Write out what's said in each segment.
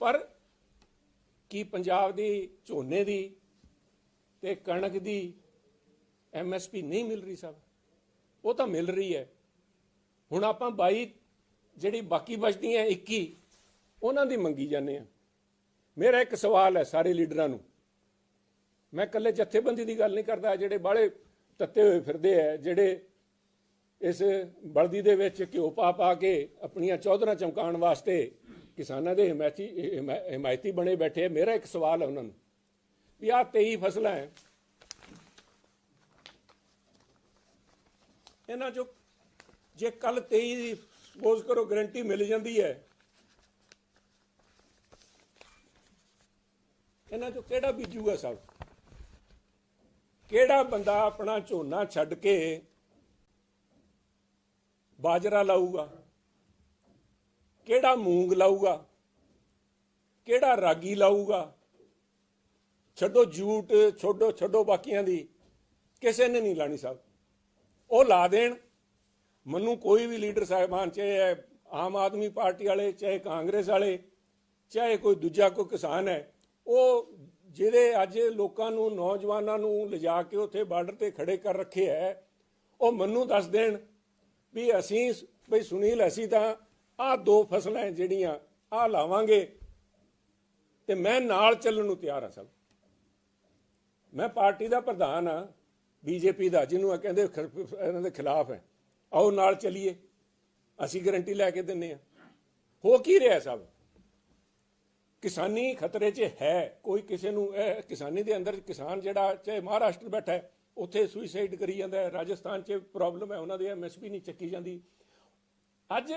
ਪਰ ਕੀ ਪੰਜਾਬ ਦੀ ਝੋਨੇ ਦੀ ਤੇ ਕਣਕ ਦੀ ਐਮਐਸਪੀ ਨਹੀਂ ਮਿਲ ਰਹੀ ਸਭ ਉਹ ਤਾਂ ਮਿਲ ਰਹੀ ਹੈ। ਹੁਣ ਆਪਾਂ 22 ਜਿਹੜੀ ਬਾਕੀ ਬਚਦੀਆਂ 21 ਉਹਨਾਂ ਦੀ ਮੰਗੀ ਜਾਂਦੇ ਆ ਮੇਰਾ ਇੱਕ ਸਵਾਲ ਹੈ ਸਾਰੇ ਲੀਡਰਾਂ ਨੂੰ। ਮੈਂ ਇਕੱਲੇ ਜਥੇਬੰਦੀ ਦੀ ਗੱਲ ਨਹੀਂ ਕਰਦਾ, ਜਿਹੜੇ ਬਾਹਲੇ ਤੱਤੇ ਹੋਏ ਫਿਰਦੇ ਆ, ਜਿਹੜੇ ਇਸ ਬਲਦੀ ਦੇ ਵਿੱਚ ਘਿਓ ਪਾ ਪਾ ਕੇ ਆਪਣੀਆਂ ਚੌਧਰਾਂ ਚਮਕਾਉਣ ਵਾਸਤੇ ਕਿਸਾਨਾਂ ਦੇ ਹਮਾਇਤੀ, ਹਮਾ- ਹਮਾਇਤੀ ਬਣੇ ਬੈਠੇ ਆ, ਮੇਰਾ ਇੱਕ ਸਵਾਲ ਹੈ ਉਹਨਾਂ ਨੂੰ। ਵੀ ਆਹ 23 ਫਸਲਾਂ ਹੈ। ਇਹਨਾਂ ਚੋਂ ਜੇ ਕੱਲ 23 ਸਪੋਜ਼ ਕਰੋ, ਗਰੰਟੀ ਮਿਲ ਜਾਂਦੀ ਹੈ। ਇਹਨਾਂ ਚੋਂ ਕਿਹੜਾ ਬੀਜੂਗਾ ਸਭ? ਕਿਹੜਾ ਬੰਦਾ ਆਪਣਾ ਝੋਨਾ ਛੱਡ ਕੇ ਬਾਜਰਾ ਲਾਊਗਾ? ਕਿਹੜਾ ਮੂੰਗ ਲਾਊਗਾ? ਕਿਹੜਾ ਰਾਗੀ ਲਾਊਗਾ? ਛੱਡੋ ਜੂਟ, ਛੱਡੋ ਛੱਡੋ ਬਾਕੀਆਂ ਦੀ। ਕਿਸੇ ਨੇ ਨਹੀਂ ਲਾਣੀ ਸਾਹਿਬ ਉਹ ਲਾ ਦੇਣ। ਮੈਨੂੰ ਕੋਈ ਵੀ ਲੀਡਰ ਸਾਹਿਬਾਨ, ਚਾਹੇ ਆਮ ਆਦਮੀ ਪਾਰਟੀ ਵਾਲੇ, ਚਾਹੇ ਕਾਂਗਰਸ ਵਾਲੇ, ਚਾਹੇ ਕੋਈ ਦੂਜਾ ਕੋਈ ਕਿਸਾਨ ਹੈ, ਉਹ ਜਿਹੜੇ ਅੱਜ ਲੋਕਾਂ ਨੂੰ, ਨੌਜਵਾਨਾਂ ਨੂੰ ਲਿਜਾ ਕੇ ਉੱਥੇ ਬਾਰਡਰ ਤੇ ਖੜੇ ਕਰ ਰੱਖੇ ਹੈ, ਉਹ ਮੈਨੂੰ ਦੱਸ ਦੇਣ ਵੀ ਅਸੀਂ ਬਈ ਸੁਨੀਲ, ਅਸੀਂ ਤਾਂ ਆਹ ਦੋ ਫਸਲਾਂ ਜਿਹੜੀਆਂ ਆਹ ਲਾਵਾਂਗੇ ਤੇ ਮੈਂ ਨਾਲ ਚੱਲਣ ਨੂੰ ਤਿਆਰ ਹਾਂ ਸਭ। ਮੈਂ ਪਾਰਟੀ ਦਾ ਪ੍ਰਧਾਨ ਆ ਬੀਜੇਪੀ ਦਾ, ਜਿਹਨੂੰ ਇਹ ਕਹਿੰਦੇ ਇਹਨਾਂ ਦੇ ਖਿਲਾਫ ਹੈ। ਆਓ ਨਾਲ ਚੱਲੀਏ, ਅਸੀਂ ਗਾਰੰਟੀ ਲੈ ਕੇ ਦਿੰਨੇ ਆ ਹੋ ਕੀ ਰਿਹਾ ਸਭ? ਕਿਸਾਨੀ ਖਤਰੇ 'ਚ ਹੈ, ਕੋਈ ਕਿਸੇ ਨੂੰ, ਇਹ ਕਿਸਾਨੀ ਦੇ ਅੰਦਰ ਕਿਸਾਨ ਜਿਹੜਾ ਚਾਹੇ ਮਹਾਰਾਸ਼ਟਰ ਬੈਠਾ ਹੈ, ਉੱਥੇ ਸੁਸਾਈਡ ਕਰੀ ਜਾਂਦਾ ਹੈ, ਰਾਜਸਥਾਨ 'ਚ ਪ੍ਰੋਬਲਮ ਹੈ, ਉਹਨਾਂ ਦੀ ਐਮਐਸਪੀ ਨਹੀਂ ਚੱਕੀ ਜਾਂਦੀ। ਅੱਜ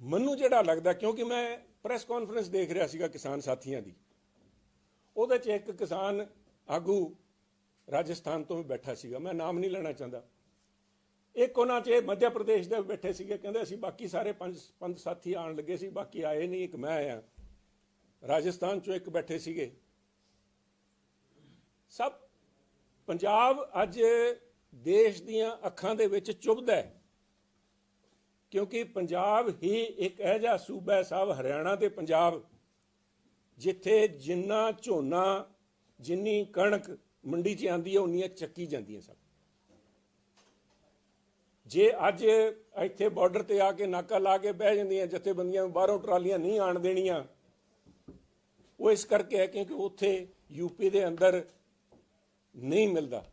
ਮੈਨੂੰ ਜਿਹੜਾ ਲੱਗਦਾ, ਕਿਉਂਕਿ ਮੈਂ ਪ੍ਰੈਸ ਕਾਨਫਰੰਸ ਦੇਖ ਰਿਹਾ ਸੀਗਾ ਕਿਸਾਨ ਸਾਥੀਆਂ ਦੀ। ਉਹਦੇ 'ਚ ਇੱਕ ਕਿਸਾਨ ਆਗੂ ਰਾਜਸਥਾਨ ਤੋਂ ਵੀ ਬੈਠਾ ਸੀਗਾ। ਮੈਂ ਨਾਮ ਨਹੀਂ ਲੈਣਾ ਚਾਹੁੰਦਾ। ਇੱਕ ਉਹਨਾਂ 'ਚ ਮੱਧ ਪ੍ਰਦੇਸ਼ ਦੇ ਬੈਠੇ ਸੀਗੇ। ਕਹਿੰਦੇ ਅਸੀਂ ਬਾਕੀ ਸਾਰੇ ਪੰਜ ਪੰਜ ਸਾਥੀ ਆਣ ਲੱਗੇ ਸੀ, ਬਾਕੀ ਆਏ ਨਹੀਂ, ਇੱਕ ਮੈਂ ਆਇਆ। ਰਾਜਸਥਾਨ 'ਚੋਂ ਇੱਕ ਬੈਠੇ ਸੀਗੇ। ਸਭ ਪੰਜਾਬ ਅੱਜ ਦੇਸ਼ ਦੀਆਂ ਅੱਖਾਂ ਦੇ ਵਿੱਚ ਚੁਭਦਾ ਹੈ। ਕਿਉਂਕਿ ਪੰਜਾਬ ਹੀ ਇੱਕ ਇਹੋ ਜਿਹਾ ਸੂਬਾ ਹੈ ਸਾਹਿਬ ਹਰਿਆਣਾ ਤੇ ਪੰਜਾਬ, ਜਿੱਥੇ ਜਿੰਨਾ ਝੋਨਾ, ਜਿੰਨੀ ਕਣਕ ਮੰਡੀ 'ਚ ਆਂਦੀ ਹੈ, ਉਨੀਆਂ ਚੱਕੀ ਜਾਂਦੀਆਂ ਸਭ। ਜੇ ਅੱਜ ਇੱਥੇ ਬਾਰਡਰ ਤੇ ਆ ਕੇ ਨਾਕਾ ਲਾ ਕੇ ਬਹਿ ਜਾਂਦੀਆਂ, ਜਥੇਬੰਦੀਆਂ ਬਾਹਰੋਂ ਟਰਾਲੀਆਂ ਨਹੀਂ ਆਣ ਦੇਣੀਆਂ, ਉਹ ਇਸ ਕਰਕੇ ਹੈ ਕਿਉਂਕਿ ਉੱਥੇ ਯੂਪੀ ਦੇ ਅੰਦਰ ਨਹੀਂ ਮਿਲਦਾ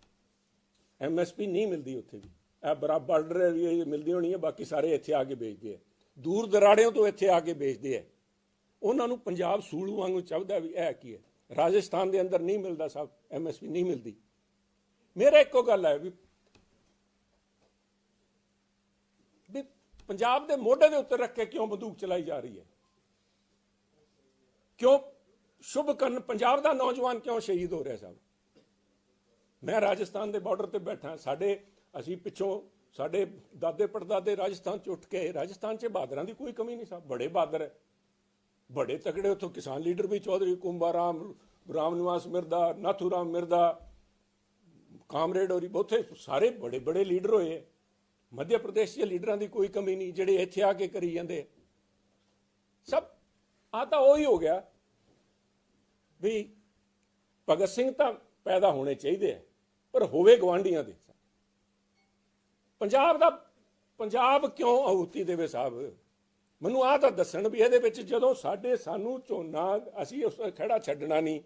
ਐਮਐਸਪੀ ਨਹੀਂ ਮਿਲਦੀ ਉੱਥੇ ਵੀ। ਇਹ ਬਰਾਬਰ ਬਾਰਡਰ ਏਰੀਆ ਮਿਲਦੀ ਹੋਣੀ ਹੈ, ਬਾਕੀ ਸਾਰੇ ਇੱਥੇ ਆ ਕੇ ਵੇਚਦੇ ਆ। ਦੂਰ ਦਰਾੜਿਆਂ ਤੋਂ ਇੱਥੇ ਆ ਕੇ ਵੇਚਦੇ ਆ। ਉਹਨਾਂ ਨੂੰ ਪੰਜਾਬ ਸੂਲੂ ਵਾਂਗੂ ਚਾਹਦਾ ਵੀ ਇਹ ਕੀ ਹੈ? ਰਾਜਸਥਾਨ ਦੇ ਅੰਦਰ ਨਹੀਂ ਮਿਲਦਾ ਸਭ ਐਮਐਸਪੀ ਨਹੀਂ ਮਿਲਦੀ। ਮੇਰਾ ਇੱਕੋ ਗੱਲ ਹੈ ਵੀ ਵੀ ਪੰਜਾਬ ਦੇ ਮੋਢੇ ਦੇ ਉੱਤੇ ਰੱਖ ਕੇ ਕਿਉਂ ਬੰਦੂਕ ਚਲਾਈ ਜਾ ਰਹੀ ਹੈ? ਕਿਉਂ ਸ਼ੁਭ ਕਰਨ ਪੰਜਾਬ ਦਾ ਨੌਜਵਾਨ ਕਿਉਂ ਸ਼ਹੀਦ ਹੋ ਰਿਹਾ ਸਾਹਿਬ ਮੈਂ ਰਾਜਸਥਾਨ ਦੇ ਬਾਰਡਰ ਤੇ ਬੈਠਾ, ਸਾਡੇ ਅਸੀਂ ਪਿੱਛੋਂ ਸਾਡੇ ਦਾਦੇ ਪੜਦਾਦੇ ਰਾਜਸਥਾਨ ਚ ਉੱਠ ਕੇ ਰਾਜਸਥਾਨ ਚ ਬਹਾਦਰਾਂ ਦੀ ਕੋਈ ਕਮੀ ਨਹੀਂ ਸਾਹਿਬ ਬੜੇ ਬਹਾਦਰ ਹੈ ਬੜੇ ਤਕੜੇ ਉੱਥੋਂ ਕਿਸਾਨ ਲੀਡਰ ਵੀ ਚੌਧਰੀ ਕੁੰਭਾ, ਰਾਮ ਰਾਮ ਨਿਵਾਸ ਮਿਰਦਾ ਨਾਥੂ ਰਾਮ ਮਿਰਦਾ, ਕਾਮਰੇਡ ਹੋਰੀ, ਬਹੁਤੇ ਸਾਰੇ ਬੜੇ ਬੜੇ ਲੀਡਰ ਹੋਏ ਮੱਧ ਪ੍ਰਦੇਸ਼ ਦੇ ਲੀਡਰਾਂ ਦੀ ਕੋਈ ਕਮੀ ਨਹੀਂ, ਜਿਹੜੇ ਇੱਥੇ ਆ ਕੇ ਕਰੀ ਜਾਂਦੇ ਸਭ ਆ ਤਾਂ ਉਹ ਹੀ ਹੋ ਗਿਆ ਵੀ ਭਗਤ ਸਿੰਘ ਤਾਂ ਪੈਦਾ ਹੋਣੇ ਚਾਹੀਦੇ ਆ ਪਰ ਹੋਵੇ ਗਵਾਂਢੀਆਂ ਦੇ। ਪੰਜਾਬ ਦਾ, ਪੰਜਾਬ ਕਿਉਂ ਆਹੂਤੀ ਦੇਵੇ ਸਾਹਿਬ? ਮੈਨੂੰ ਆਹ ਤਾਂ ਦੱਸਣ ਵੀ ਇਹਦੇ ਵਿੱਚ ਜਦੋਂ ਸਾਡੇ ਸਾਨੂੰ ਝੋਨਾ, ਅਸੀਂ ਉਸ ਖੜਾ ਛੱਡਣਾ ਨਹੀਂ,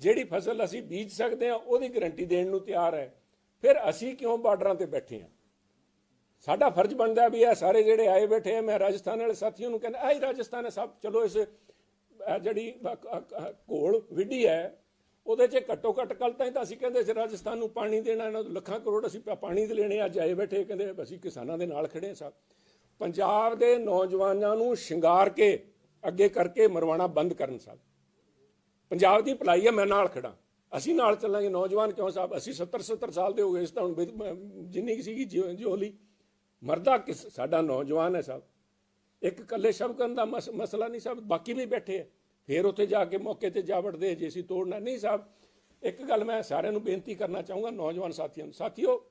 ਜਿਹੜੀ ਫਸਲ ਅਸੀਂ ਬੀਜ ਸਕਦੇ ਹਾਂ, ਉਹਦੀ ਗਾਰੰਟੀ ਦੇਣ ਨੂੰ ਤਿਆਰ ਹੈ। ਫਿਰ ਅਸੀਂ ਕਿਉਂ ਬਾਰਡਰਾਂ ਤੇ ਬੈਠੇ ਹਾਂ? ਸਾਡਾ ਫਰਜ਼ ਬਣਦਾ ਵੀ ਇਹ ਸਾਰੇ ਜਿਹੜੇ ਆਏ ਬੈਠੇ ਆ, ਮੈਂ ਰਾਜਸਥਾਨ ਵਾਲੇ ਸਾਥੀਆਂ ਨੂੰ ਕਹਿੰਦਾ ਆਈ ਰਾਜਸਥਾਨ ਹੈ ਸਭ, ਚਲੋ ਇਸ ਜਿਹੜੀ ਘੋਲ ਵਿੱਢੀ ਹੈ ਉਹਦੇ 'ਚ ਘੱਟੋ ਘੱਟ ਕੱਲ ਤਾਂ ਹੀ ਤਾਂ ਅਸੀਂ ਕਹਿੰਦੇ ਸੀ, ਰਾਜਸਥਾਨ ਨੂੰ ਪਾਣੀ ਦੇਣਾ, ਇਹਨਾਂ ਨੂੰ ਲੱਖਾਂ ਕਰੋੜ ਅਸੀਂ ਪਾਣੀ ਦੇ ਲੈਣੇ ਅੱਜ ਆਏ ਬੈਠੇ, ਕਹਿੰਦੇ ਅਸੀਂ ਕਿਸਾਨਾਂ ਦੇ ਨਾਲ ਖੜੇ ਹਾਂ ਸਭ ਪੰਜਾਬ ਦੇ ਨੌਜਵਾਨਾਂ ਨੂੰ ਸ਼ਿੰਗਾਰ ਕੇ, ਅੱਗੇ ਕਰਕੇ ਮਰਵਾਣਾ ਬੰਦ ਕਰਨ ਸਾਹਿਬ। ਪੰਜਾਬ ਦੀ ਭਲਾਈ ਹੈ ਮੈਂ ਨਾਲ ਖੜਾ ਅਸੀਂ ਨਾਲ ਚੱਲਾਂਗੇ, ਨੌਜਵਾਨ ਕਿਉਂ ਸਾਹਿਬ? ਅਸੀਂ 70 70 ਸਾਲ ਦੇ ਹੋ ਗਏ ਇਸ ਤਾਂ ਹੁਣ ਜਿੰਨੀ ਕੁ ਸੀਗੀ ਜਿਉ- ਜਿਉਲੀ। ਮਰਦਾ ਕਿਸ, ਸਾਡਾ ਨੌਜਵਾਨ ਹੈ ਸਾਹਿਬ। ਇੱਕ ਇਕੱਲੇ ਸ਼ਬ ਕਰਨ ਦਾ ਮਸ- ਮਸਲਾ ਨਹੀਂ ਸਾਹਿਬ, ਬਾਕੀ ਵੀ ਬੈਠੇ ਆ। ਫਿਰ ਉੱਥੇ ਜਾ ਕੇ ਮੌਕੇ ਤੇ ਜਾ ਵੜਦੇ ਜੇ ਅਸੀਂ ਤੋੜਨਾ। ਨਹੀਂ ਸਾਹਿਬ, ਇੱਕ ਗੱਲ ਮੈਂ ਸਾਰਿਆਂ ਨੂੰ ਬੇਨਤੀ ਕਰਨਾ ਚਾਹੂੰਗਾ, ਨੌਜਵਾਨ ਸਾਥੀਆਂ ਨੂੰ। ਸਾਥੀਓ,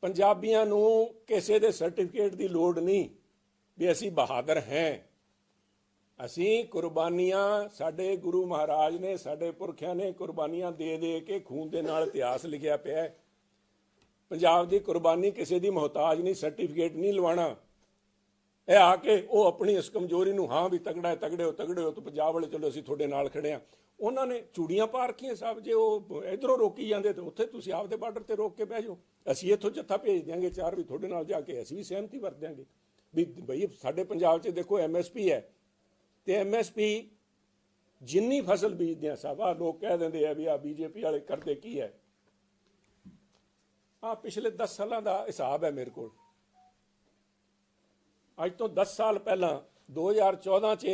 ਪੰਜਾਬੀਆਂ ਨੂੰ ਕਿਸੇ ਦੇ ਸਰਟੀਫਿਕੇਟ ਦੀ ਲੋੜ ਨਹੀਂ ਵੀ ਅਸੀਂ ਬਹਾਦਰ ਹਾਂ। ਅਸੀਂ ਕੁਰਬਾਨੀਆਂ ਸਾਡੇ ਗੁਰੂ ਮਹਾਰਾਜ ਨੇ, ਸਾਡੇ ਪੁਰਖਿਆਂ ਨੇ ਕੁਰਬਾਨੀਆਂ ਦੇ ਦੇ ਕੇ ਖੂਨ ਦੇ ਨਾਲ ਇਤਿਹਾਸ ਲਿਖਿਆ ਪਿਆ ਹੈ। ਪੰਜਾਬ ਦੀ ਕੁਰਬਾਨੀ ਕਿਸੇ ਦੀ ਮੁਹਤਾਜ ਨਹੀਂ, ਸਰਟੀਫਿਕੇਟ ਨਹੀਂ ਲਵਾਣਾ ਇਹ ਆ ਕੇ ਉਹ ਆਪਣੀ ਇਸ ਕਮਜ਼ੋਰੀ ਨੂੰ, ਹਾਂ ਵੀ ਤਗੜਾ ਹੈ ਤਗੜੇ ਹੋ ਤਗੜੇ ਹੋ, ਤਾਂ ਪੰਜਾਬ ਵਾਲੇ ਚਲੋ, ਅਸੀਂ ਤੁਹਾਡੇ ਨਾਲ ਖੜੇ ਆ। ਉਹਨਾਂ ਨੇ ਚੂੜੀਆਂ ਪਾ ਰੱਖੀਆਂ ਸਾਹਿਬ, ਜੇ ਉਹ ਇਧਰੋਂ ਰੋਕੀ ਜਾਂਦੇ ਤੇ ਉੱਥੇ ਤੁਸੀਂ ਆਪਦੇ ਬਾਰਡਰ ਤੇ ਰੋਕ ਕੇ ਬਹਿ ਜਾਓ। ਅਸੀਂ ਇੱਥੋਂ ਜੱਥਾ ਭੇਜ ਦਿਆਂਗੇ ਚਾਰ ਵੀ ਤੁਹਾਡੇ ਨਾਲ ਜਾ ਕੇ, ਅਸੀਂ ਵੀ ਸਹਿਮਤੀ ਵਰਤ ਦਿਆਂਗੇ। ਵੀ ਬਈ ਸਾਡੇ ਪੰਜਾਬ 'ਚ ਦੇਖੋ ਐਮਐਸਪੀ ਹੈ ਤੇ ਐਮਐਸਪੀ ਜਿੰਨੀ ਫਸਲ ਬੀਜਦੇ ਆ ਸਾਹਿਬ ਆ ਲੋਕ ਕਹਿ ਦਿੰਦੇ ਆ ਵੀ ਆ ਬੀਜੇਪੀ ਵਾਲੇ ਕਰਦੇ ਕੀ ਹੈ? ਆ ਪਿਛਲੇ 10 ਸਾਲਾਂ ਦਾ ਹਿਸਾਬ ਹੈ ਮੇਰੇ ਕੋਲ। ਅੱਜ ਤੋਂ 10 ਸਾਲ ਪਹਿਲਾਂ 2014 ਚ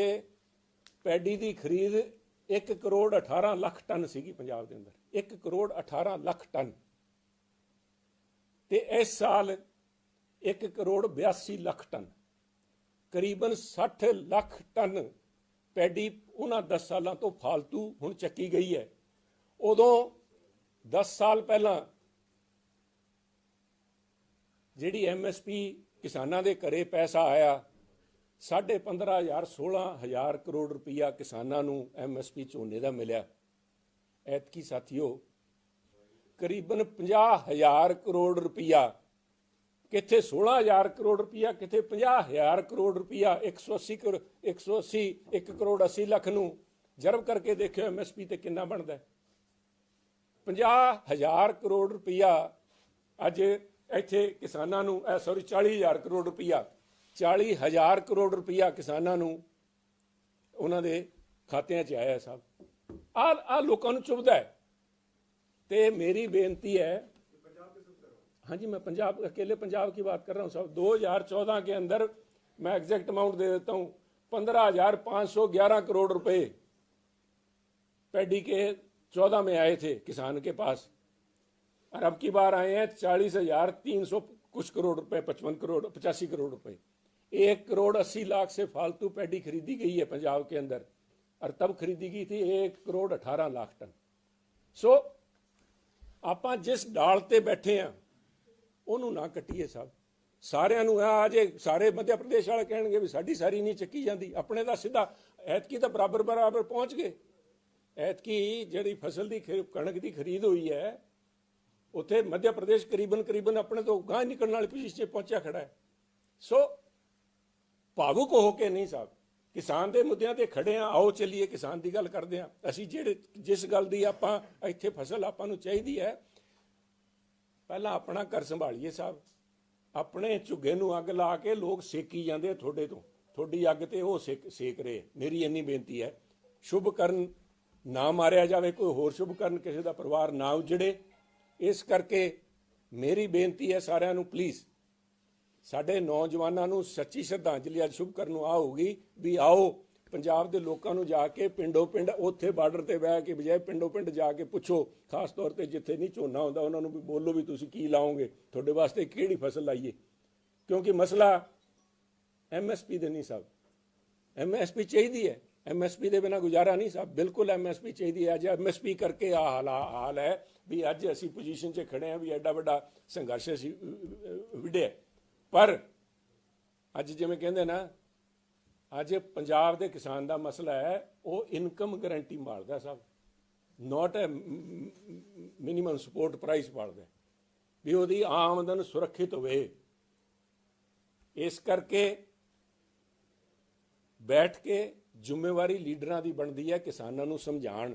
ਪੈਡੀ ਦੀ ਖਰੀਦ 1 ਕਰੋੜ 18 ਲੱਖ ਟਨ ਸੀਗੀ ਪੰਜਾਬ ਦੇ ਅੰਦਰ। 1 ਕਰੋੜ 18 ਲੱਖ ਟਨ। ਤੇ ਇਸ ਸਾਲ 1 ਕਰੋੜ 82 ਲੱਖ ਟਨ। ਕਰੀਬਨ 60 ਲੱਖ ਟਨ ਪੈਡੀ ਉਹਨਾਂ 10 ਸਾਲਾਂ ਤੋਂ ਫਾਲਤੂ ਹੁਣ ਚੱਕੀ ਗਈ ਹੈ। ਉਦੋਂ 10 ਸਾਲ ਪਹਿਲਾਂ ਜਿਹੜੀ ਐਮਐਸਪੀ ਕਿਸਾਨਾਂ ਦੇ ਘਰੇ ਪੈਸਾ ਆਇਆ। 15000 16000 ਕਰੋੜ ਰੁਪਇਆ ਕਿਸਾਨਾਂ ਨੂੰ ਐਮਐਸਪੀ ਝੋਨੇ ਦਾ ਮਿਲਿਆ। ਐਤਕੀ ਸਾਥੀਓ, ਕਰੀਬਨ 50000 ਕਰੋੜ ਰੁਪਈਆ, ਕਿੱਥੇ 16000 ਕਰੋੜ ਰੁਪਈਆ, ਕਿੱਥੇ 50000 ਕਰੋੜ ਰੁਪਈਆ 180 ਕਰੋੜ 180 1 ਕਰੋੜ 80 ਲੱਖ ਨੂੰ ਜਰਬ ਕਰਕੇ ਦੇਖਿਓ ਐਮਐਸਪੀ ਤੇ ਕਿੰਨਾ ਬਣਦਾ। ਹੈ 50000 ਕਰੋੜ ਰੁਪਇਆ ਅੱਜ ਇੱਥੇ ਕਿਸਾਨਾਂ ਨੂੰ ਸੌਰੀ 40000 ਕਰੋੜ ਰੁਪਈਆ 40000 ਕਰੋੜ ਰੁਪਈਆ ਕਿਸਾਨਾਂ ਨੂੰ ਉਹਨਾਂ ਦੇ ਖਾਤਿਆਂ 'ਚ ਆਇਆ ਸਾਹਿਬ ਆ ਆ ਲੋਕਾਂ ਨੂੰ ਚੁਭਦਾ ਹੈ ਤੇ ਮੇਰੀ ਬੇਨਤੀ ਹੈ हाँ जी मैं पंजाब अकेले पंजाब की बात कर रहा हूँ साहब 2014 के अंदर मैं एग्जैक्ट अमाउंट दे देता हूँ पंद्रह हजार पाँच सौ ग्यारह करोड़ रुपए पैडी के चौदह में आए थे किसान के पास और अब की बार आए हैं चालीस हजार तीन सौ कुछ करोड़ रुपए पचपन करोड़ पचासी करोड़ रुपए एक करोड़ अस्सी लाख से फालतू पैडी खरीदी गई है पंजाब के अंदर और तब खरीदी गई थी एक करोड़ अठारह लाख टन सो ਆਪਾਂ ਜਿਸ ਡਾਲ ਤੇ ਬੈਠੇ ਆ ਉਹਨੂੰ ਨਾ ਕੱਟੀਏ ਸਭ ਸਾਰਿਆਂ ਨੂੰ ਆ ਜੇ ਸਾਰੇ ਮੱਧ ਪ੍ਰਦੇਸ਼ ਵਾਲੇ ਕਹਿਣਗੇ ਵੀ ਸਾਡੀ ਸਾਰੀ ਨਹੀਂ ਚੱਕੀ ਜਾਂਦੀ ਆਪਣੇ ਦਾ ਸਿੱਧਾ ਐਤਕੀ ਤਾਂ ਬਰਾਬਰ ਬਰਾਬਰ ਪਹੁੰਚ ਗਏ ਐਤਕੀ ਜਿਹੜੀ ਫਸਲ ਦੀ ਖਰੀ- ਕਣਕ ਦੀ ਖਰੀਦ ਹੋਈ ਹੈ ਉੱਥੇ ਮੱਧ ਪ੍ਰਦੇਸ਼ ਕਰੀਬਨ ਕਰੀਬਨ ਆਪਣੇ ਤੋਂ ਗਾਂ ਨਿਕਲਣ ਵਾਲੀ ਪੋਜੀਸ਼ਨ 'ਚ ਪਹੁੰਚਿਆ ਖੜਾ ਹੈ। ਸੋ ਭਾਵੁਕ ਹੋ ਕੇ ਨਹੀਂ ਸਾਹਿਬ। ਕਿਸਾਨ ਦੇ ਮੁੱਦਿਆਂ ਤੇ ਖੜੇ ਆ ਆਓ ਚੱਲੀਏ, ਕਿਸਾਨ ਦੀ ਗੱਲ ਕਰਦੇ ਆ ਅਸੀਂ ਜਿਹੜੇ, ਜਿਸ ਗੱਲ ਦੀ ਆਪਾਂ ਇੱਥੇ ਫਸਲ ਆਪਾਂ ਨੂੰ ਚਾਹੀਦੀ ਹੈ, ਪਹਿਲਾਂ ਆਪਣਾ ਘਰ ਸੰਭਾਲੀਏ ਸਾਹਿਬ। ਆਪਣੇ ਝੁੱਗੇ ਨੂੰ ਅੱਗ ਲਾ ਕੇ ਲੋਕ ਸੇਕੀ ਜਾਂਦੇ ਆ ਤੁਹਾਡੇ ਤੋਂ। ਤੁਹਾਡੀ ਅੱਗ ਤੇ ਉਹ ਸੇਕ ਸੇਕ ਰਹੇ ਮੇਰੀ ਇੰਨੀ ਬੇਨਤੀ ਹੈ। ਸ਼ੁਭ ਕਰਨ ਨਾ ਮਾਰਿਆ ਜਾਵੇ, ਕੋਈ ਹੋਰ ਸ਼ੁਭ ਕਰਨ ਕਿਸੇ ਦਾ ਪਰਿਵਾਰ ਨਾ ਉਜੜੇ। ਇਸ ਕਰਕੇ ਮੇਰੀ ਬੇਨਤੀ ਹੈ ਸਾਰਿਆਂ ਨੂੰ ਪਲੀਜ਼ ਸਾਡੇ ਨੌਜਵਾਨਾਂ ਨੂੰ ਸੱਚੀ ਸ਼ਰਧਾਂਜਲੀ ਅੱਜ ਸ਼ੁਭ ਕਰਨ ਨੂੰ ਆ ਹੋਊਗੀ ਵੀ ਆਓ, ਪੰਜਾਬ ਦੇ ਲੋਕਾਂ ਨੂੰ ਜਾ ਕੇ ਪਿੰਡੋ ਪਿੰਡ, ਉੱਥੇ ਬਾਰਡਰ ਤੇ ਬਹਿ ਕੇ ਬਜਾਏ ਪਿੰਡੋ ਪਿੰਡ ਜਾ ਕੇ ਪੁੱਛੋ, ਖਾਸ ਤੌਰ ਤੇ ਜਿੱਥੇ ਨਹੀਂ ਝੋਨਾ ਹੁੰਦਾ, ਉਹਨਾਂ ਨੂੰ ਵੀ ਬੋਲੋ ਵੀ ਤੁਸੀਂ ਕੀ ਲਾਓਗੇ, ਤੁਹਾਡੇ ਵਾਸਤੇ ਕਿਹੜੀ ਫਸਲ ਲਾਈਏ। ਕਿਉਂਕਿ ਮਸਲਾ ਐਮਐਸਪੀ ਦੇ ਨਹੀਂ ਸਭ। ਐਮਐਸਪੀ ਚਾਹੀਦੀ ਹੈ। ਐਮਐਸਪੀ ਦੇ ਬਿਨਾ ਗੁਜ਼ਾਰਾ ਨਹੀਂ ਸਾਹਿਬ ਬਿਲਕੁਲ ਐਮਐਸਪੀ ਚਾਹੀਦੀ ਹੈ। ਅੱਜ ਐਮਐਸਪੀ ਕਰਕੇ ਆ ਹਾਲ ਹਾਲ ਹੈ ਵੀ ਅੱਜ ਅਸੀਂ ਪੋਜੀਸ਼ਨ 'ਚ ਖੜੇ ਆ ਵੀ ਐਡਾ ਵੱਡਾ ਸੰਘਰਸ਼ ਅਸੀਂ ਵਿੜਿਆ ਪਰ ਅੱਜ ਜਿਵੇਂ ਕਹਿੰਦੇ ਨਾ, ਅੱਜ ਪੰਜਾਬ ਦੇ ਕਿਸਾਨ ਦਾ ਮਸਲਾ ਹੈ, ਉਹ ਇਨਕਮ ਗਾਰੰਟੀ ਮਾਰਦਾ ਸਾਹਿਬ not a minimum support price ਮਾਰਦਾ ਵੀ ਉਹਦੀ ਆਮਦਨ ਸੁਰੱਖਿਅਤ ਹੋਵੇ। ਇਸ ਕਰਕੇ ਬੈਠ ਕੇ ਜ਼ਿੰਮੇਵਾਰੀ ਲੀਡਰਾਂ ਦੀ ਬਣਦੀ ਹੈ, ਕਿਸਾਨਾਂ ਨੂੰ ਸਮਝਾਉਣ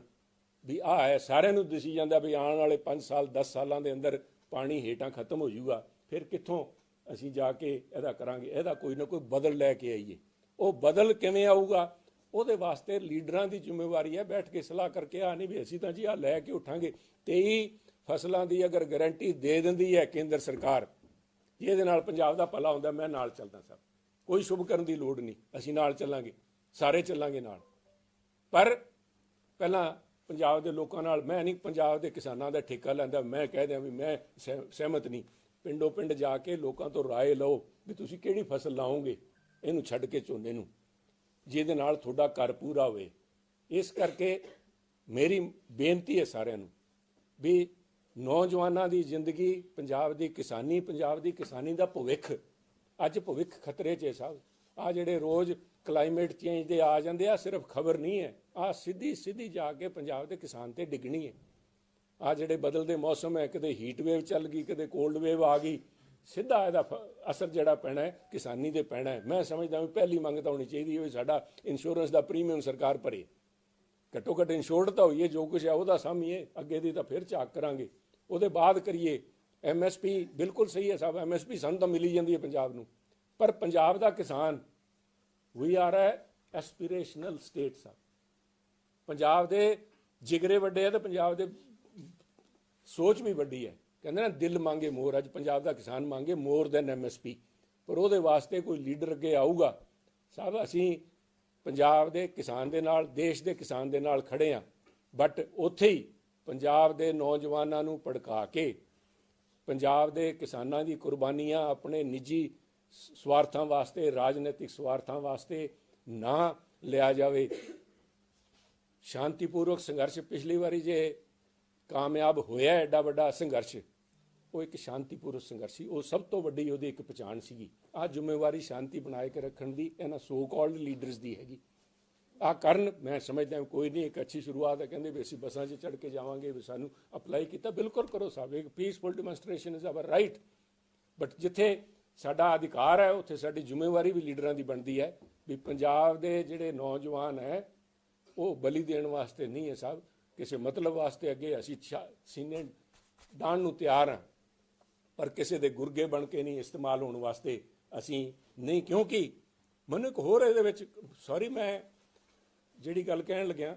ਵੀ ਆਹ ਹੈ, ਸਾਰਿਆਂ ਨੂੰ ਦਿਸੀ ਜਾਂਦਾ ਵੀ ਆਉਣ ਵਾਲੇ 5 ਸਾਲ 10 ਸਾਲਾਂ ਦੇ ਅੰਦਰ ਪਾਣੀ ਹੇਠਾਂ ਖਤਮ ਹੋ ਜਾਊਗਾ, ਫਿਰ ਕਿੱਥੋਂ ਅਸੀਂ ਜਾ ਕੇ ਇਹਦਾ ਕਰਾਂਗੇ, ਇਹਦਾ ਕੋਈ ਨਾ ਕੋਈ ਬਦਲ ਲੈ ਕੇ ਆਈਏ। ਉਹ ਬਦਲ ਕਿਵੇਂ ਆਊਗਾ? ਉਹਦੇ ਵਾਸਤੇ ਲੀਡਰਾਂ ਦੀ ਜ਼ਿੰਮੇਵਾਰੀ ਹੈ, ਬੈਠ ਕੇ ਸਲਾਹ ਕਰਕੇ ਆ ਨਹੀਂ ਵੀ ਅਸੀਂ ਤਾਂ ਜੀ ਆ ਲੈ ਕੇ ਉਠਾਂਗੇ। 23 ਫਸਲਾਂ ਦੀ ਅਗਰ ਗਾਰੰਟੀ ਦੇ ਦਿੰਦੀ ਹੈ ਕੇਂਦਰ ਸਰਕਾਰ, ਜਿਹਦੇ ਨਾਲ ਪੰਜਾਬ ਦਾ ਭਲਾ ਹੁੰਦਾ, ਮੈਂ ਨਾਲ ਚੱਲਦਾ, ਸਰ। ਕੋਈ ਸ਼ੁਭ ਕਰਨ ਦੀ ਲੋੜ ਨਹੀਂ, ਅਸੀਂ ਨਾਲ ਚੱਲਾਂਗੇ। ਸਾਰੇ ਚੱਲਾਂਗੇ ਨਾਲ ਪਰ ਪਹਿਲਾਂ ਪੰਜਾਬ ਦੇ ਲੋਕਾਂ ਨਾਲ ਮੈਂ ਨਹੀਂ ਪੰਜਾਬ ਦੇ ਕਿਸਾਨਾਂ ਦਾ ਠੇਕਾ ਲੈਂਦਾ ਮੈਂ ਕਹਿ ਦਿਆਂ ਵੀ ਮੈਂ ਸਹਿ- ਸਹਿਮਤ ਨਹੀਂ ਪਿੰਡੋਂ ਪਿੰਡ ਜਾ ਕੇ ਲੋਕਾਂ ਤੋਂ رائے ਲਓ ਵੀ ਤੁਸੀਂ ਕਿਹੜੀ ਫਸਲ ਲਾਓਗੇ ਇਹਨੂੰ ਛੱਡ ਕੇ ਝੋਨੇ ਨੂੰ ਜਿਹਦੇ ਨਾਲ ਤੁਹਾਡਾ ਘਰ ਪੂਰਾ ਹੋਵੇ ਇਸ ਕਰਕੇ ਮੇਰੀ ਬੇਨਤੀ ਹੈ ਸਾਰਿਆਂ ਨੂੰ ਵੀ ਨੌਜਵਾਨਾਂ ਦੀ ਜ਼ਿੰਦਗੀ ਪੰਜਾਬ ਦੀ ਕਿਸਾਨੀ ਪੰਜਾਬ ਦੀ ਕਿਸਾਨੀ ਦਾ ਭਵਿੱਖ ਅੱਜ ਭਵਿੱਖ ਖਤਰੇ 'ਚ ਹੈ ਸਾਹਿਬ ਆ ਜਿਹੜੇ ਰੋਜ਼ ਕਲਾਈਮੇਟ ਚੇਂਜ ਦੇ ਆ ਜਾਂਦੇ ਆ, ਸਿਰਫ ਖਬਰ ਨਹੀਂ ਹੈ। ਆ ਸਿੱਧੀ ਸਿੱਧੀ ਜਾ ਕੇ ਪੰਜਾਬ ਦੇ ਕਿਸਾਨ ਤੇ ਡਿੱਗਣੀ ਹੈ। ਆ ਜਿਹੜੇ ਬਦਲਦੇ ਮੌਸਮ ਹੈ ਕਦੇ ਹੀਟ ਵੇਵ ਚੱਲ ਗਈ ਕਦੇ ਕੋਲਡ ਵੇਵ ਆ ਗਈ, ਸਿੱਧਾ ਇਹਦਾ ਫ- ਅਸਰ ਜਿਹੜਾ ਪੈਣਾ ਹੈ, ਕਿਸਾਨੀ 'ਤੇ ਪੈਣਾ ਹੈ। ਮੈਂ ਸਮਝਦਾ ਵੀ ਪਹਿਲੀ ਮੰਗ ਤਾਂ ਹੋਣੀ ਚਾਹੀਦੀ ਹੈ ਵੀ ਸਾਡਾ ਇੰਸ਼ੋਰੈਂਸ ਦਾ ਪ੍ਰੀਮੀਅਮ ਸਰਕਾਰ ਭਰੇ। ਘੱਟੋ ਘੱਟ ਇੰਸ਼ੋਰਡ ਤਾਂ ਹੋਈਏ, ਜੋ ਕੁਝ ਹੈ ਉਹਦਾ ਸਾਮੀਏ ਅੱਗੇ ਦੀ ਤਾਂ ਫਿਰ ਝਾਕ ਕਰਾਂਗੇ। ਉਹਦੇ ਬਾਅਦ ਕਰੀਏ। ਐਮਐਸਪੀ ਬਿਲਕੁਲ ਸਹੀ ਹੈ ਸਾਹਿਬ ਐਮਐਸਪੀ ਸਾਨੂੰ ਤਾਂ ਮਿਲੀ ਜਾਂਦੀ ਹੈ ਪੰਜਾਬ ਨੂੰ। ਪਰ ਪੰਜਾਬ ਦਾ ਕਿਸਾਨ ਵੀ ਆਰ ਐ ਐਸਪੀਰੇਸ਼ਨਲ ਸਟੇਟ ਸਾਹਿਬ ਪੰਜਾਬ ਦੇ ਜਿਗਰੇ ਵੱਡੇ ਆ ਤੇ ਪੰਜਾਬ ਦੇ ਸੋਚ ਵੀ ਵੱਡੀ ਹੈ। ਕਹਿੰਦੇ ਨਾ ਦਿਲ ਮੰਗੇ ਮੋਰ। ਅੱਜ ਪੰਜਾਬ ਦਾ ਕਿਸਾਨ ਮੰਗੇ ਮੋਰ ਦੈਨ ਐਮਐਸਪੀ ਪਰ ਉਹਦੇ ਵਾਸਤੇ ਕੋਈ ਲੀਡਰ ਅੱਗੇ ਆਊਗਾ। ਸਾਹਿਬ ਅਸੀਂ ਪੰਜਾਬ ਦੇ ਕਿਸਾਨ ਦੇ ਨਾਲ, ਦੇਸ਼ ਦੇ ਕਿਸਾਨ ਦੇ ਨਾਲ ਖੜੇ ਆ ਬਟ ਉੱਥੇ ਹੀ ਪੰਜਾਬ ਦੇ ਨੌਜਵਾਨਾਂ ਨੂੰ ਭੜਕਾ ਕੇ, ਪੰਜਾਬ ਦੇ ਕਿਸਾਨਾਂ ਦੀ ਕੁਰਬਾਨੀਆਂ, ਆਪਣੇ ਨਿੱਜੀ ਸਵਾਰਥਾਂ ਵਾਸਤੇ, ਰਾਜਨੀਤਿਕ ਸਵਾਰਥਾਂ ਵਾਸਤੇ ਨਾ ਲਿਆ ਜਾਵੇ। ਸ਼ਾਂਤੀਪੂਰਵਕ ਸੰਘਰਸ਼ ਪਿਛਲੀ ਵਾਰੀ ਜੇ ਕਾਮਯਾਬ ਹੋਇਆ ਐਡਾ ਵੱਡਾ ਸੰਘਰਸ਼, ਉਹ ਇੱਕ ਸ਼ਾਂਤੀਪੂਰਵਕ ਸੰਘਰਸ਼ ਸੀ। ਉਹ ਸਭ ਤੋਂ ਵੱਡੀ ਉਹਦੀ ਇੱਕ ਪਛਾਣ ਸੀਗੀ। ਆ ਜ਼ਿੰਮੇਵਾਰੀ ਸ਼ਾਂਤੀ ਬਣਾਏ ਕੇ ਰੱਖਣ ਦੀ, ਇਹਨਾਂ ਸੋ ਕਾਲਡ ਲੀਡਰਸ ਦੀ ਹੈਗੀ। ਆ ਕਰਨ ਮੈਂ ਸਮਝਦਾ ਕੋਈ ਨਹੀਂ, ਇੱਕ ਅੱਛੀ ਸ਼ੁਰੂਆਤ ਹੈ, ਕਹਿੰਦੇ ਵੀ ਅਸੀਂ ਬੱਸਾਂ 'ਚ ਚੜ ਕੇ ਜਾਵਾਂਗੇ ਵੀ ਸਾਨੂੰ ਅਪਲਾਈ ਕੀਤਾ। ਬਿਲਕੁਲ ਕਰੋ ਸਾਹਿਬ, ਇੱਕ peaceful demonstration is our right but ਜਿੱਥੇ ਸਾਡਾ ਅਧਿਕਾਰ ਹੈ, ਉੱਥੇ ਸਾਡੀ ਜ਼ਿੰਮੇਵਾਰੀ ਵੀ ਲੀਡਰਾਂ ਦੀ ਬਣਦੀ ਹੈ ਵੀ ਪੰਜਾਬ ਦੇ ਜਿਹੜੇ ਨੌਜਵਾਨ ਹੈ, ਉਹ ਬਲੀ ਦੇਣ ਵਾਸਤੇ ਨਹੀਂ ਹੈ ਸਾਹਿਬ ਕਿਸੇ ਮਤਲਬ ਵਾਸਤੇ ਅੱਗੇ ਅਸੀਂ ਛਾ- ਸੀਨੇ ਦਾਣ ਨੂੰ ਤਿਆਰ ਹਾਂ, ਪਰ ਕਿਸੇ ਦੇ ਗੁਰਗੇ ਬਣ ਕੇ ਨਹੀਂ ਇਸਤੇਮਾਲ ਹੋਣ ਵਾਸਤੇ ਅਸੀਂ ਨਹੀਂ, ਕਿਉਂਕਿ ਮੈਨੂੰ ਇੱਕ ਹੋਰ ਇਹਦੇ ਵਿੱਚ ਸੌਰੀ ਮੈਂ ਜਿਹੜੀ ਗੱਲ ਕਹਿਣ ਲੱਗਿਆ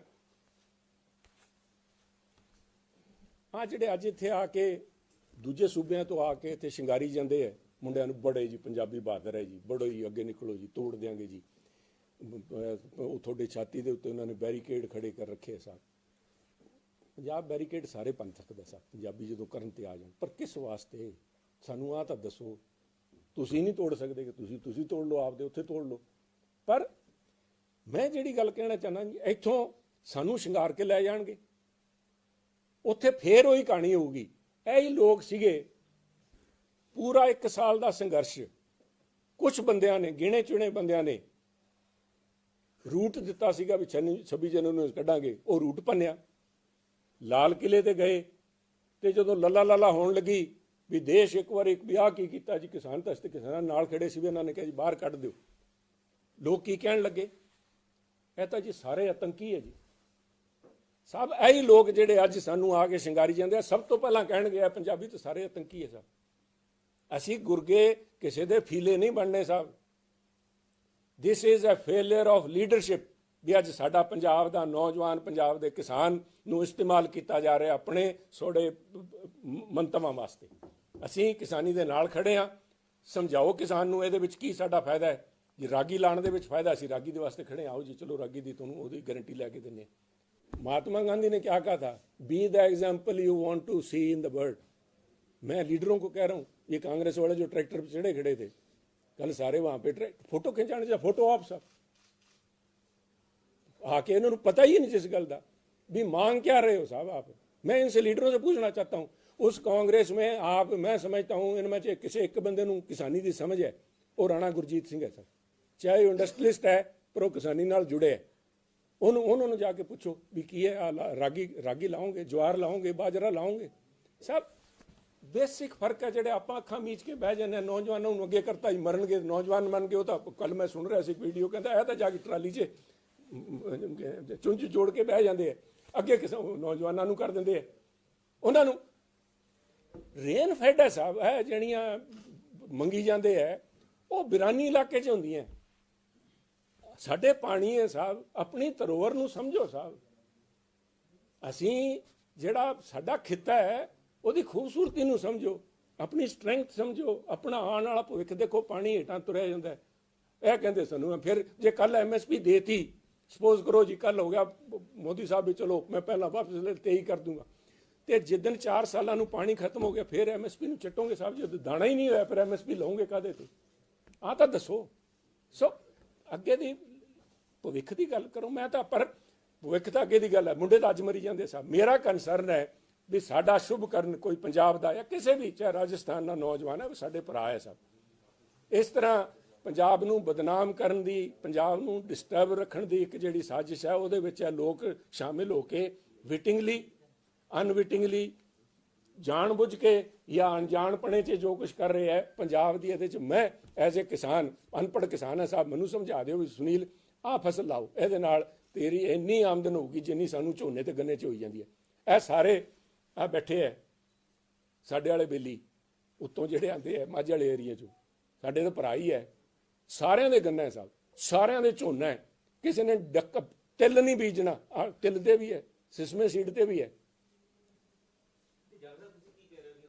ਆ ਜਿਹੜੇ ਅੱਜ ਇੱਥੇ ਆ ਕੇ ਦੂਜੇ ਸੂਬਿਆਂ ਤੋਂ ਆ ਕੇ ਇੱਥੇ ਸ਼ਿੰਗਾਰੀ ਜਾਂਦੇ ਆ ਮੁੰਡਿਆਂ ਨੂੰ ਬੜੇ ਜੀ, ਪੰਜਾਬੀ ਬਹਾਦਰ ਹੈ ਜੀ, ਬੜੋ ਜੀ, ਅੱਗੇ ਨਿਕਲੋ ਜੀ, ਤੋੜ ਦਿਆਂਗੇ ਜੀ। ਉਹ ਤੁਹਾਡੇ ਛਾਤੀ ਦੇ ਉੱਤੇ ਉਹਨਾਂ ਨੇ ਬੈਰੀਕੇਡ ਖੜੇ ਕਰ ਰੱਖੇ ਸਨ ਪੰਜਾਬ ਬੈਰੀਕੇਡ ਸਾਰੇ ਪੰਨ ਸਕਦਾ ਸਾ ਪੰਜਾਬੀ ਜਦੋਂ ਕਰਨ ਤੇ ਆ ਜਾਣ। ਪਰ ਕਿਸ ਵਾਸਤੇ? ਸਾਨੂੰ ਆ ਤਾਂ ਦੱਸੋ। ਤੁਸੀਂ ਨਹੀਂ ਤੋੜ ਸਕਦੇ ਕਿ ਤੁਸੀਂ ਤੁਸੀਂ ਤੋੜ ਲਓ, ਆਪਦੇ ਉੱਥੇ ਤੋੜ ਲਓ। ਪਰ ਮੈਂ ਜਿਹੜੀ ਗੱਲ ਕਹਿਣਾ ਚਾਹੁੰਦਾ ਜੀ, ਇੱਥੋਂ ਸਾਨੂੰ ਸ਼ਿੰਗਾਰ ਕੇ ਲੈ ਜਾਣਗੇ। ਉੱਥੇ ਫੇਰ ਉਹੀ ਕਹਾਣੀ ਹੋਊਗੀ। ਇਹ ਹੀ ਲੋਕ ਸੀਗੇ ਪੂਰਾ 1 ਸਾਲ ਦਾ ਸੰਘਰਸ਼। ਕੁਝ ਬੰਦਿਆਂ ਨੇ, ਗਿਣੇ ਚੁਣੇ ਬੰਦਿਆਂ ਨੇ ਰੂਟ ਦਿੱਤਾ ਸੀਗਾ ਵੀ 26 ਜਨਵਰੀ ਨੂੰ ਕੱਢਾਂਗੇ। ਉਹ ਰੂਟ ਭੰਨਿਆ ਲਾਲ ਕਿਲੇ ਤੇ ਗਏ ਤੇ ਜਦੋਂ ਲੱਲਾ ਲੱਲਾ ਹੋਣ ਲੱਗੀ ਵੀ ਦੇਸ਼ ਇੱਕ ਵਾਰ ਇੱਕ ਵਿਆਹ ਕੀ ਕੀਤਾ ਜੀ? ਕਿਸਾਨ ਤਾਂ ਕਿਸਾਨਾਂ ਨਾਲ ਖੜੇ ਸੀ ਵੀ ਇਹਨਾਂ ਨੇ ਕਿਹਾ ਜੀ, ਬਾਹਰ ਕੱਢ ਦਿਓ। ਲੋਕ ਕੀ ਕਹਿਣ ਲੱਗੇ? ਇਹ ਤਾਂ ਜੀ ਸਾਰੇ ਆਤੰਕੀ ਹੈ ਜੀ। ਸਭ ਇਹੀ ਲੋਕ ਜਿਹੜੇ ਅੱਜ ਸਾਨੂੰ ਆ ਕੇ ਸ਼ਿੰਗਾਰੀ ਜਾਂਦੇ ਆ, ਸਭ ਤੋਂ ਪਹਿਲਾਂ ਕਹਿਣਗੇ, ਇਹ ਪੰਜਾਬੀ ਤਾਂ ਸਾਰੇ ਆਤੰਕੀ ਹੈ ਸਭ। ਅਸੀਂ ਗੁਰਗੇ ਕਿਸੇ ਦੇ ਫੀਲੇ ਨਹੀਂ ਬਣਨੇ ਸਾਹਿਬ। This is a failure of leadership ਵੀ ਅੱਜ ਸਾਡਾ ਪੰਜਾਬ ਦਾ ਨੌਜਵਾਨ, ਪੰਜਾਬ ਦੇ ਕਿਸਾਨ ਨੂੰ ਇਸਤੇਮਾਲ ਕੀਤਾ ਜਾ ਰਿਹਾ ਆਪਣੇ ਸੋੜੇ ਮੰਤਵਾਂ ਵਾਸਤੇ। ਅਸੀਂ ਕਿਸਾਨੀ ਦੇ ਨਾਲ ਖੜੇ ਆ ਸਮਝਾਓ ਕਿਸਾਨ ਨੂੰ ਇਹਦੇ ਵਿੱਚ ਕੀ ਸਾਡਾ ਫਾਇਦਾ ਹੈ? ਜੀ ਰਾਗੀ ਲਾਣ ਦੇ ਵਿੱਚ ਫਾਇਦਾ ਸੀ ਰਾਗੀ ਦੇ ਵਾਸਤੇ ਖੜੇ ਆਓ ਜੀ, ਚਲੋ ਰਾਗੀ ਦੀ ਤੁਹਾਨੂੰ ਉਹਦੀ ਗਾਰੰਟੀ ਲੈ ਕੇ ਦਿੰਨੇ ਮਹਾਤਮਾ ਗਾਂਧੀ ਨੇ ਕਿਹਾ ਕਹਾ ਥਾ be the example you want to see in the world ਮੈਂ ਲੀਡਰੋਂ ਕੋ ਕਹਿ ਰਹਾ ਹੂੰ ये कांग्रेस वाले जो ट्रैक्टर पे चढ़े खड़े थे कल सारे वहां पे ट्रैक- फोटो खिंचाने से फोटो आप सब आके इन्होंने पता ही नहीं जिस गल का भी मांग क्या रहे हो साहब आप मैं इनसे लीडरों से पूछना चाहता हूं उस कांग्रेस में आप मैं समझता हूं इनमें से किसी एक बंदे ਨੂੰ ਕਿਸਾਨੀ ਦੀ ਸਮਝ ਹੈ ਉਹ ਰਾਣਾ ਗੁਰਜੀਤ ਸਿੰਘ ਹੈ ਸਰ ਚਾਹੇ ਉਹ ਇੰਡਸਟਰੀਲਿਸਟ ਹੈ ਪਰ ਉਹ ਕਿਸਾਨੀ ਨਾਲ ਜੁੜੇ ਹੈ ਉਹਨੂੰ ਉਹਨਾਂ ਨੂੰ ਜਾ ਕੇ ਪੁੱਛੋ ਵੀ ਕੀ ਹੈ ਆਹ ਲਾ- ਰਾਗੀ ਰਾਗੀ ਲਾਉਂਗੇ ਜਵਾਰ ਲਾਉਂਗੇ ਬਾਜਰਾ ਲਾਉਂਗੇ ਸਭ ਬੇਸਿਕ ਫ਼ਰਕ ਹੈ ਜਿਹੜੇ ਆਪਾਂ ਅੱਖਾਂ ਮੀਚ ਕੇ ਬਹਿ ਜਾਂਦੇ ਹਾਂ, ਨੌਜਵਾਨਾਂ ਨੂੰ ਅੱਗੇ ਕਰਤਾ ਹੀ ਮਰਨਗੇ, ਨੌਜਵਾਨ ਮੰਨ ਕੇ ਉਹ ਤਾਂ ਕੱਲ ਮੈਂ ਸੁਣ ਰਿਹਾ ਸੀ ਵੀਡੀਓ, ਕਹਿੰਦਾ ਇਹ ਤਾਂ ਜਾ ਕੇ ਟਰਾਲੀ 'ਚ ਚੁੰਝ ਜੋੜ ਕੇ ਬਹਿ ਜਾਂਦੇ ਆ। ਅੱਗੇ ਕਿਸੇ ਨੌਜਵਾਨਾਂ ਨੂੰ ਕਰ ਦਿੰਦੇ ਆ। ਉਹਨਾਂ ਨੂੰ ਰੇਨ ਫੈਡ ਹੈ ਸਾਹਿਬ ਹੈ, ਜਿਹੜੀਆਂ ਮੰਗੀ ਜਾਂਦੇ ਆ, ਉਹ ਬਿਰਾਨੀ ਇਲਾਕੇ 'ਚ ਹੁੰਦੀਆਂ। ਸਾਡੇ ਪਾਣੀ ਹੈ ਸਾਹਿਬ, ਆਪਣੀ ਧਰੋਹਰ ਨੂੰ ਸਮਝੋ ਸਾਹਿਬ। ਅਸੀਂ ਜਿਹੜਾ ਸਾਡਾ ਖਿੱਤਾ ਹੈ ਉਹਦੀ ਖੂਬਸੂਰਤੀ ਨੂੰ ਸਮਝੋ, ਆਪਣੀ ਸਟਰੈਂਥ ਸਮਝੋ, ਆਪਣਾ ਆਉਣ ਵਾਲਾ ਭਵਿੱਖ ਦੇਖੋ, ਪਾਣੀ ਹੇਠਾਂ ਤੁਰਿਆ ਜਾਂਦਾ ਇਹ ਕਹਿੰਦੇ ਸਾਨੂੰ ਫਿਰ ਜੇ ਕੱਲ ਐਮਐਸਪੀ ਦੇਤੀ ਸਪੋਜ਼ ਕਰੋ ਜੀ ਕੱਲ ਹੋ ਗਿਆ, ਮੋਦੀ ਸਾਹਿਬ ਵੀ ਚਲੋ, ਮੈਂ ਪਹਿਲਾਂ ਵਾਪਸ ਲੈ ਤੇ ਹੀ ਕਰ ਦੂੰਗਾ। ਤੇ ਜਿੱਦਨ 4 ਸਾਲਾਂ ਨੂੰ ਪਾਣੀ ਖਤਮ ਹੋ ਗਿਆ, ਫਿਰ ਐਮਐਸਪੀ ਨੂੰ ਚੱਟੋਗੇ ਸਾਹਿਬ ਜੇ ਦਾਣਾ ਹੀ ਨਹੀਂ ਹੋਇਆ, ਫਿਰ ਐਮਐਸਪੀ ਲਓਗੇ ਕਾਦੇ ਤੇ? ਆ ਤਾਂ ਦੱਸੋ। ਸੋ ਅੱਗੇ ਦੀ ਭਵਿੱਖ ਦੀ ਗੱਲ ਕਰੋ, ਮੈਂ ਤਾਂ ਪਰ ਭਵਿੱਖ ਤਾਂ ਅੱਗੇ ਦੀ ਗੱਲ ਹੈ, ਮੁੰਡੇ ਤਾਂ ਅੱਜ ਮਰੀ ਜਾਂਦੇ ਸਾਹਿਬ ਮੇਰਾ ਕੰਸਰਨ ਹੈ ਵੀ ਸਾਡਾ ਸ਼ੁਭ ਕਰਨ ਕੋਈ ਪੰਜਾਬ ਦਾ ਜਾਂ ਕਿਸੇ ਵੀ, ਚਾਹੇ ਰਾਜਸਥਾਨ ਦਾ ਨੌਜਵਾਨ ਹੈ ਉਹ ਸਾਡੇ ਭਰਾ ਹੈ ਸਭ। ਇਸ ਤਰ੍ਹਾਂ ਪੰਜਾਬ ਨੂੰ ਬਦਨਾਮ ਕਰਨ ਦੀ, ਪੰਜਾਬ ਨੂੰ ਡਿਸਟਰਬ ਰੱਖਣ ਦੀ ਇੱਕ ਜਿਹੜੀ ਸਾਜ਼ਿਸ਼ ਹੈ, ਉਹਦੇ ਵਿੱਚ ਇਹ ਲੋਕ ਸ਼ਾਮਿਲ ਹੋ ਕੇ ਵਿਟਿੰਗਲੀ ਅਨਵਿਟਿੰਗਲੀ ਜਾਣਬੁੱਝ ਕੇ ਜਾਂ ਅਣਜਾਣਪਣੇ 'ਚ ਜੋ ਕੁਝ ਕਰ ਰਿਹਾ ਹੈ, ਪੰਜਾਬ ਦੀ ਇਹਦੇ 'ਚ ਮੈਂ ਐਜ਼ ਅ ਕਿਸਾਨ, ਅਨਪੜ੍ਹ ਕਿਸਾਨ ਹੈ ਸਾਹਿਬ, ਮੈਨੂੰ ਸਮਝਾ ਦਿਓ ਵੀ ਸੁਨੀਲ, ਆਹ ਫਸਲ ਲਾਓ। ਇਹਦੇ ਨਾਲ ਤੇਰੀ ਇੰਨੀ ਆਮਦਨ ਹੋਊਗੀ ਜਿੰਨੀ ਸਾਨੂੰ ਝੋਨੇ ਤੇ ਗੰਨੇ 'ਚ ਹੋਈ ਜਾਂਦੀ ਹੈ। ਇਹ ਸਾਰੇ ਆ ਬੈਠੇ ਹੈ ਸਾਡੇ ਵਾਲੇ ਬੇਲੀ, ਉੱਤੋਂ ਜਿਹੜੇ ਆਂਦੇ ਆ ਮਾਝੇ ਵਾਲੇ ਏਰੀਆ 'ਚੋਂ। ਸਾਡੇ ਤਾਂ ਭਰਾ ਹੀ ਹੈ ਸਾਰਿਆਂ ਦੇ ਗੰਨਾ ਹੈ ਸਾਹਿਬ ਸਾਰਿਆਂ ਦੇ ਝੋਨਾ ਹੈ ਕਿਸੇ ਨੇ ਡੱਕ, ਤਿਲ ਨਹੀਂ ਬੀਜਣਾ। ਆਹ ਤਿਲ ਦੇ ਵੀ ਹੈ ਸਿਸਮੇ ਸੀਡ ਤੇ ਵੀ ਹੈ